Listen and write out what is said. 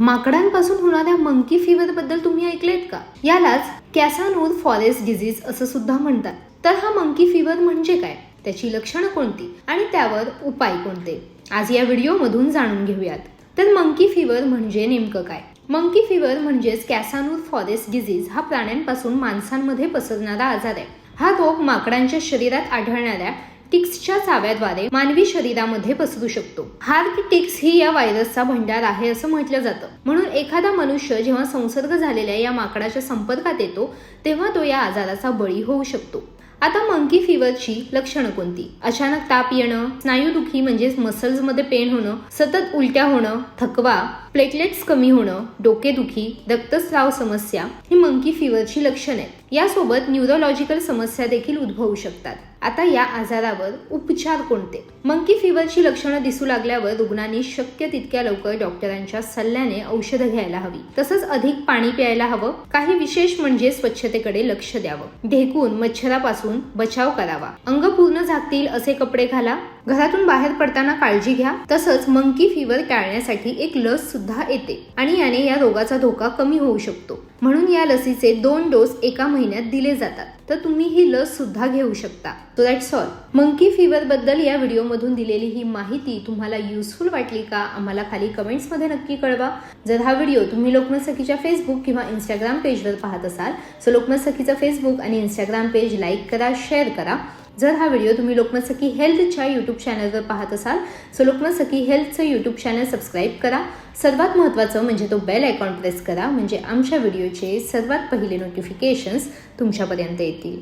माकडांपासून होणाऱ्या monkey fever बद्दल तुम्ही ऐकलेत का? यालाच कॅसानूर फॉरेस्ट डिझीज असं सुद्धा म्हणतात. तर हा मंकी फिवर म्हणजे काय? त्याची लक्षणं कोणती? आणि त्यावर उपाय कोणते? आज या व्हिडिओमधून जाणून घेऊयात. तर मंकी फिवर म्हणजे नेमकं काय? मंकी फिवर म्हणजेच कॅसानूर फॉरेस्ट डिझीज हा प्राण्यांपासून माणसांमध्ये पसरणारा आजार आहे. हा रोग माकडांच्या शरीरात आढळणाऱ्या टिक्सच्या चाव्याद्वारे मानवी शरीरामध्ये पसरू शकतो. हार्ट टिक्स ही या व्हायरसचा भंडार आहे असं म्हटलं जातं. म्हणून एखादा मनुष्य जेव्हा संसर्ग झालेल्या या माकडाच्या संपर्कात येतो तेव्हा तो या आजाराचा बळी होऊ शकतो. आता मंकी फिवरची लक्षणं कोणती? अचानक ताप येणं स्नायुदुखी म्हणजेच मसल्समध्ये पेन होणं सतत उलट्या होणं थकवा प्लेटलेट्स कमी होणं डोकेदुखी रक्तस्राव समस्या ही मंकी फिवरची लक्षणं आहेत. यासोबत न्यूरोलॉजिकल समस्या देखील उद्भवू शकतात. आता या आजारावर उपचार कोणते? मंकी फिवरची लक्षणं दिसू लागल्यावर रुग्णांनी शक्य तितक्या लवकर डॉक्टरांच्या सल्ल्याने औषधं घ्यायला हवी. तसंच अधिक पाणी प्यायला हवं. काही विशेष म्हणजे स्वच्छतेकडे लक्ष द्यावं. ढेकून मच्छरापासून बचाव करावा. अंग पूर्ण झाकतील असे कपडे घाला. घरातून बाहेर पडताना काळजी घ्या. तसंच मंकी फिवर टाळण्यासाठी एक लस सुद्धा येते. आणि याने या रोगाचा धोका कमी होऊ शकतो. म्हणून या लसीचे दोन डोस एका महिन्यात दिले जातात. तर तुम्ही ही लस सुद्धा घेऊ शकता. So that's all monkey fever बद्दल या व्हिडिओमधून दिलेली ही माहिती तुम्हाला युजफुल वाटली का? आम्हाला खाली कमेंट्समध्ये नक्की कळवा. जर हा व्हिडिओ तुम्ही लोकमत सखीच्या फेसबुक किंवा इंस्टाग्राम पेजवर पाहत असाल सो लोकमतसखीचं फेसबुक आणि इंस्टाग्राम पेज लाईक करा शेअर करा. जर हा व्हिडिओ तुम्ही लोकमत सखी हेल्थच्या यूट्यूब चॅनलवर पाहत असाल सो लोकमत सखी हेल्थचं यूट्यूब चॅनल सबस्क्राईब करा. सर्वात महत्त्वाचं म्हणजे तो बेल आयकॉन प्रेस करा म्हणजे आमच्या व्हिडिओचे सर्वात पहिले नोटिफिकेशन्स तुमच्यापर्यंत येतील.